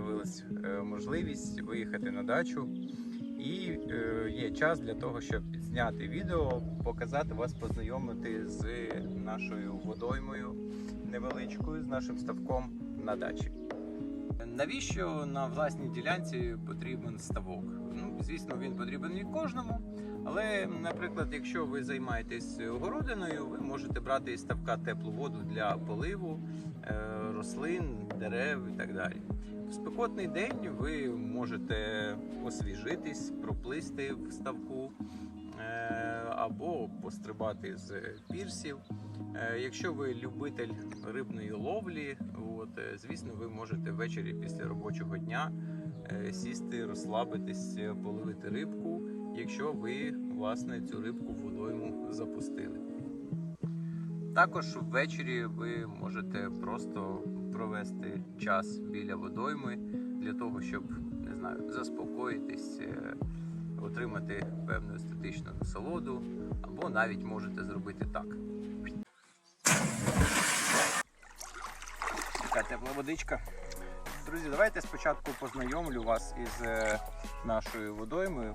І з'явилась е, можливість виїхати на дачу. І е, є час для того, щоб зняти відео, показати вас, познайомити з нашою водоймою невеличкою, з нашим ставком на дачі. Навіщо на власній ділянці потрібен ставок? Ну, звісно, він потрібен не кожному. Але, наприклад, якщо ви займаєтесь городиною, ви можете брати із ставка теплу воду для поливу е, рослин, дерев і так далі. В спекотний день ви можете освіжитись, проплисти в ставку е, або пострибати з пірсів. Е, Якщо ви любитель рибної ловлі, от, е, звісно, ви можете ввечері після робочого дня сісти, розслабитись, половити рибку, якщо ви власне цю рибку водойму запустили. Також ввечері ви можете просто провести час біля водойми для того, щоб не знаю, заспокоїтись, е, отримати певну естетичну насолоду, або навіть можете зробити так. Така тепла водичка. Друзі, давайте спочатку познайомлю вас із е, нашою водоймою.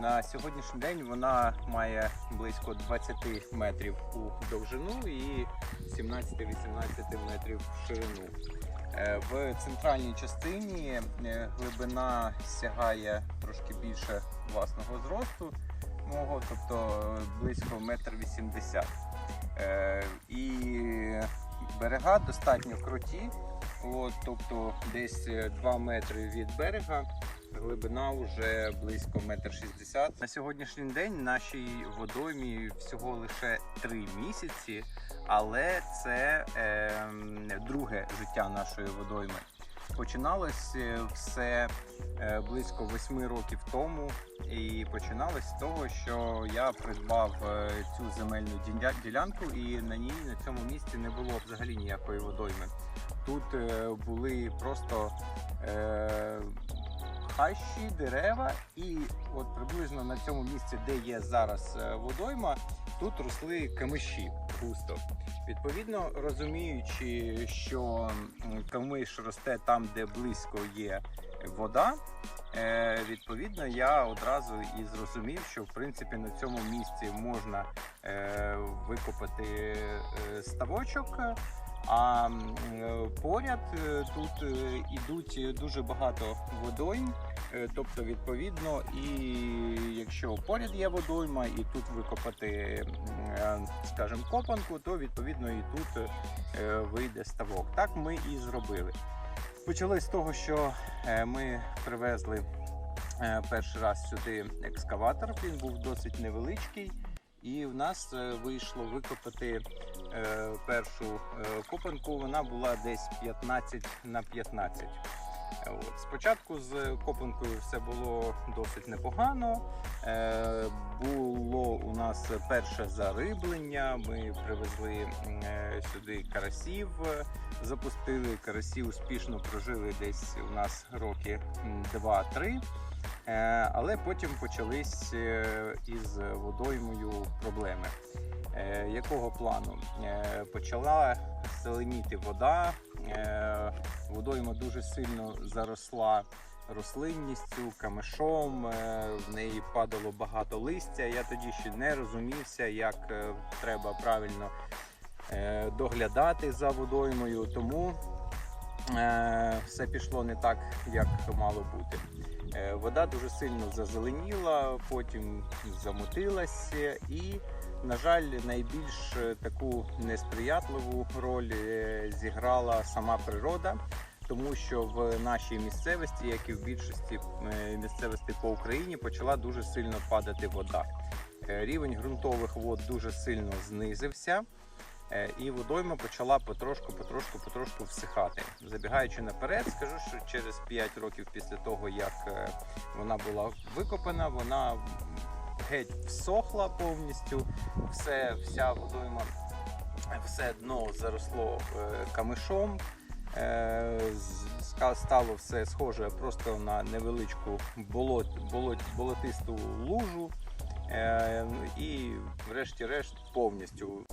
На сьогоднішній день вона має близько 20 метрів у довжину і 17-18 метрів в ширину. Е, В центральній частині е, глибина сягає трошки більше власного зросту мого, тобто е, близько 1,80 м. І берега достатньо круті, от, тобто десь е, 2 метри від берега. Глибина вже близько 1,60 м. На сьогоднішній день нашій водоймі всього лише 3 місяці, але це е, друге життя нашої водойми. Починалось е, все е, близько 8 років тому, і починалось з того, що я придбав е, цю земельну ділянку, і на ній на цьому місці не було взагалі ніякої водойми. Тут були просто хащі, дерева, і от приблизно на цьому місці, де є зараз е, водойма, тут росли камиші густо. Відповідно, розуміючи, що камиш росте там, де близько є вода. е, Відповідно, я одразу і зрозумів, що в принципі на цьому місці можна е, викопати ставочок, а поряд тут ідуть дуже багато водойм. Е, Тобто, відповідно, і якщо поряд є водойма, і тут викопати, е, скажімо, копанку, то відповідно і тут е, вийде ставок. Так ми і зробили. Почали з того, що ми привезли перший раз сюди екскаватор. Він був досить невеличкий, і в нас вийшло викопати першу копанку. Вона була десь 15 на 15. От. Спочатку з копанкою все було досить непогано. Е, було у нас перше зариблення. Ми привезли е, сюди карасів, е, запустили карасі, успішно прожили десь у нас роки 2-3. Е, але потім почались е, із водоймою проблеми. Е, якого плану? Е, почала зеленіти вода, е, водойма дуже сильно заросла рослинністю, камешом, е, в неї падало багато листя. Я тоді ще не розумівся, як е, треба правильно е, доглядати за водоймою, тому е, все пішло не так, як мало бути. Е, Вода дуже сильно зазеленіла, потім замутилася і, на жаль, найбільш е, таку несприятливу роль е, зіграла сама природа, тому що в нашій місцевості, як і в більшості е, місцевостей по Україні, почала дуже сильно падати вода. Рівень ґрунтових вод дуже сильно знизився. І водойма почала потрошку, потрошку, потрошку всихати. Забігаючи наперед, скажу, що через 5 років після того, як вона була викопана, вона геть всохла повністю. Все, вся водойма, все дно заросло е, камишом. Е, Стало все схоже просто на невеличку болот, болот, болотисту лужу. Е, І врешті-решт повністю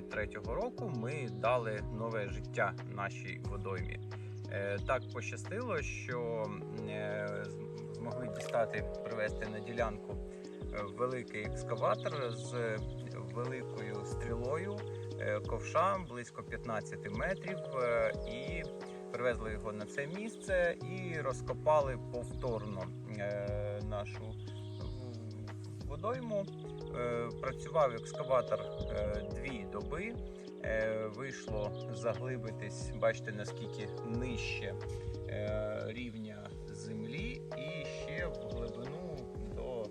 2023 року, ми дали нове життя нашій водоймі. Е, Так пощастило, що е, змогли дістати, привезти на ділянку е, великий екскаватор з великою стрілою, ковша близько 15 метрів, і привезли його на це місце і розкопали повторно нашу водойму. Е, Працював екскаватор е, дві доби. Е, Вийшло заглибитись, бачите, наскільки нижче рівня землі, і ще в глибину до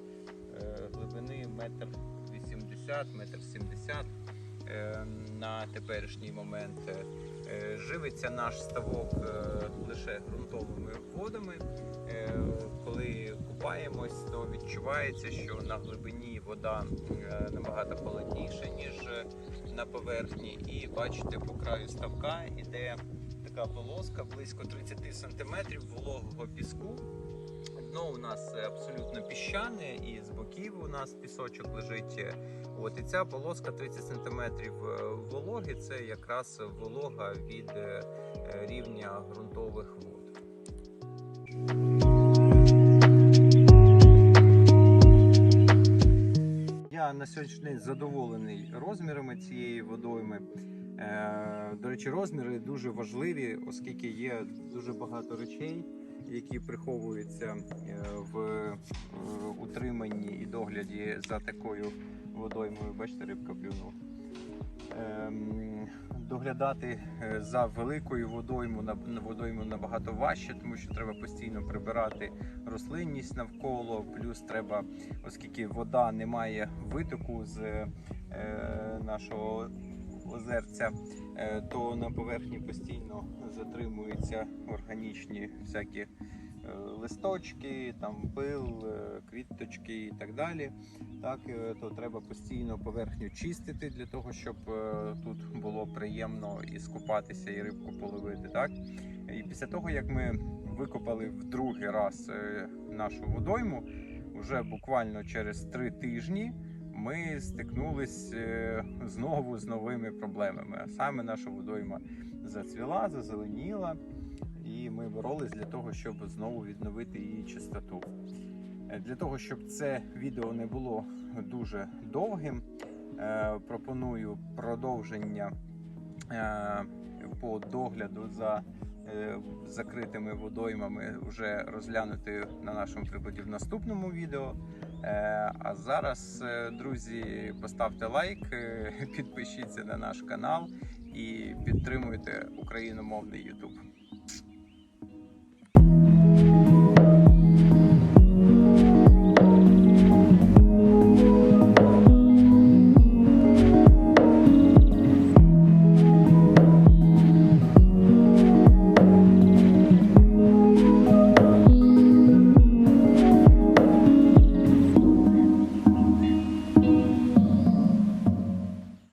глибини метр вісімдесят, метр сімдесят на теперішній момент. Живиться наш ставок лише ґрунтовими водами. Е, купаємось, то відчувається, що на глибині вода е, набагато холодніша, ніж е, на поверхні. І бачите, по краю ставка іде така полоска близько 30 см вологого піску. Дно у нас абсолютно піщане, і з боків у нас пісочок лежить. От і ця полоска 30 см вологи це якраз волога від е, рівня ґрунтових вод. На сьогоднішній день задоволений розмірами цієї водойми. Е, До речі, розміри дуже важливі, оскільки є дуже багато речей, які приховуються е, в е, утриманні і догляді за такою водоймою. Бачите, рибка плюнула. Доглядати е, за великою водойму на водойму набагато важче, тому що треба постійно прибирати рослинність навколо. Плюс треба, оскільки вода не має витоку з е, нашого озерця, е, то на поверхні постійно затримуються органічні всякі листочки, там пил, е, квіточки і так далі. Так, е, то треба постійно поверхню чистити для того, щоб е, тут було приємно і скупатися, і рибку половити. Так? І після того, як ми викопали в другий раз е, нашу водойму, вже буквально через три тижні ми стикнулись е, знову з новими проблемами. А саме наша водойма зацвіла, зазеленіла, ми боролись для того, щоб знову відновити її чистоту. Е, Для того, щоб це відео не було дуже довгим, е, пропоную продовження е, по догляду за закритими водоймами вже розглянути на нашому прикладі в наступному відео. А зараз, друзі, поставте лайк, підпишіться на наш канал і підтримуйте україномовний YouTube.